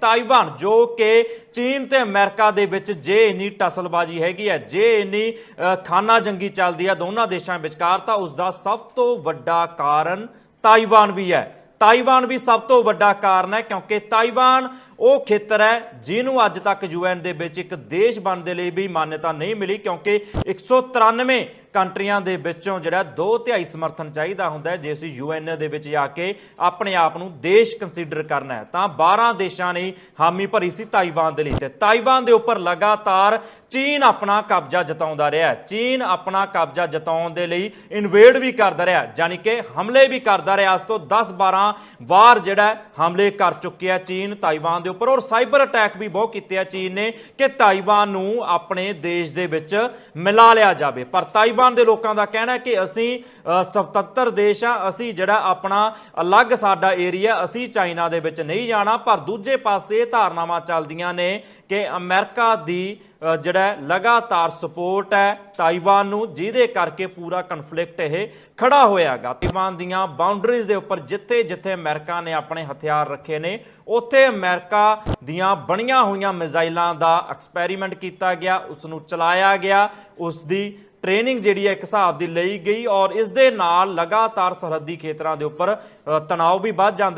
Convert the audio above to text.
Taiwan ਜੋ ਕਿ ਚੀਨ ਤੇ ਅਮਰੀਕਾ ਦੇ ਵਿੱਚ ਜੇ ਇੰਨੀ ਟਸਲਬਾਜ਼ੀ ਹੈਗੀ ਹੈ ਜੇ ਇੰਨੀ ਅ, ਖਾਨਾ ਜੰਗੀ ਚੱਲਦੀ ਹੈ ਦੋਨਾਂ ਦੇਸ਼ਾਂ ਵਿਚਕਾਰ ਤਾਂ ਉਸ ਦਾ ਸਭ ਤੋਂ ਵੱਡਾ ਕਾਰਨ ਤਾਈਵਾਨ ਵੀ ਹੈ। ਤਾਈਵਾਨ ਵੀ ਸਭ ਤੋਂ ਵੱਡਾ ਕਾਰਨ ਹੈ ਕਿਉਂਕਿ ਤਾਈਵਾਨ ਉਹ ਖੇਤਰ ਹੈ ਜਿਹਨੂੰ ਅੱਜ ਤੱਕ ਯੂਐਨ ਦੇ ਵਿੱਚ ਇੱਕ ਦੇਸ਼ ਬਣਨ ਦੇ ਲਈ ਵੀ ਮਾਨਤਾ ਨਹੀਂ ਮਿਲੀ, ਕਿਉਂਕਿ 193 ਕੰਟਰੀਆਂ ਦੇ ਵਿੱਚੋਂ ਜਿਹੜਾ 2 ਤਿਹਾਈ ਸਮਰਥਨ ਚਾਹੀਦਾ ਹੁੰਦਾ ਹੈ, ਜੇ ਅਸੀਂ ਯੂਐਨ ਦੇ ਵਿੱਚ ਜਾ ਕੇ ਆਪਣੇ ਆਪ ਨੂੰ ਦੇਸ਼ ਕੰਸੀਡਰ ਕਰਨਾ ਹੈ, ਤਾਂ 12 ਦੇਸ਼ਾਂ ਨੇ ਹਾਮੀ ਭਰੀ ਸੀ ਤਾਈਵਾਨ ਦੇ ਲਈ ਤੇ ਤਾਈਵਾਨ ਦੇ ਉੱਪਰ ਲਗਾਤਾਰ ਚੀਨ ਆਪਣਾ ਕਬਜ਼ਾ ਜਤਾਉਂਦਾ ਰਿਹਾ ਚੀਨ ਆਪਣਾ ਕਬਜ਼ਾ ਜਤਾਉਣ ਦੇ ਲਈ ਇਨਵੇਡ ਵੀ ਕਰਦਾ ਰਿਹਾ ਯਾਨੀ ਕਿ ਹਮਲੇ ਵੀ ਕਰਦਾ ਰਿਹਾ ਅੱਜ ਤੋਂ 10 12 ਵਾਰ ਜਿਹੜਾ ਹਮਲੇ ਕਰ ਚੁੱਕਿਆ ਚੀਨ, ਤਾਈਵਾਨ ਦੇ ਉੱਪਰ ਔਰ ਸਾਈਬਰ ਅਟੈਕ ਵੀ ਬਹੁਤ ਕੀਤੇ ਆ ਚੀਨ ਨੇ ਕਿ ਤਾਈਵਾਨ ਨੂੰ ਆਪਣੇ ਦੇਸ਼ ਦੇ ਵਿੱਚ ਮਿਲਾ ਲਿਆ ਜਾਵੇ। ਪਰ ਤਾਈਵਾਨ ਦੇ ਲੋਕਾਂ ਦਾ ਕਹਿਣਾ ਹੈ ਕਿ ਅਸੀਂ ਅ, ਸੁਤੰਤਰ ਦੇਸ਼ ਆ ਅਸੀਂ ਜਿਹੜਾ ਆਪਣਾ ਅਲੱਗ ਸਾਡਾ ਏਰੀਆ ਅਸੀਂ ਚਾਈਨਾ ਦੇ ਵਿੱਚ ਨਹੀਂ ਜਾਣਾ ਪਰ ਦੂਜੇ ਪਾਸੇ ਧਾਰਨਾਵਾਂ ਚੱਲਦੀਆਂ ਨੇ ਕਿ ਅਮਰੀਕਾ ਦੀ ਜਿਹੜਾ ਲਗਾਤਾਰ ਸਪੋਰਟ ਹੈ ਤਾਈਵਾਨ ਨੂੰ ਜਿਹਦੇ ਕਰਕੇ ਪੂਰਾ ਕਨਫਲਿਕਟ ਇਹ ਖੜਾ ਹੋਇਆਗਾ। ਤਾਈਵਾਨ ਦੀਆਂ ਬਾਉਂਡਰੀਜ਼ ਦੇ ਉੱਪਰ ਜਿੱਥੇ ਜਿੱਥੇ ਅਮਰੀਕਾ ਨੇ ਆਪਣੇ ਹਥਿਆਰ ਰੱਖੇ ਨੇ ਉੱਥੇ ਅਮਰੀਕਾ ਦੀਆਂ ਬਣੀਆਂ ਹੋਈਆਂ ਮਿਜ਼ਾਈਲਾਂ ਦਾ ਐਕਸਪੈਰੀਮੈਂਟ ਕੀਤਾ ਗਿਆ ਉਸ ਨੂੰ ਚਲਾਇਆ ਗਿਆ ਉਸ ਦੀ ਟ੍ਰੇਨਿੰਗ ਜਿਹੜੀ ਹੈ ਇੱਕ ਹਿਸਾਬ ਦੀ ਲਈ ਗਈ ਔਰ ਇਸ ਦੇ ਨਾਲ ਲਗਾਤਾਰ ਸਰਹੱਦੀ ਖੇਤਰਾਂ ਦੇ ਉੱਪਰ ਅ, ਤਣਾਅ ਵੀ ਵੱਧ ਜਾਂਦਾ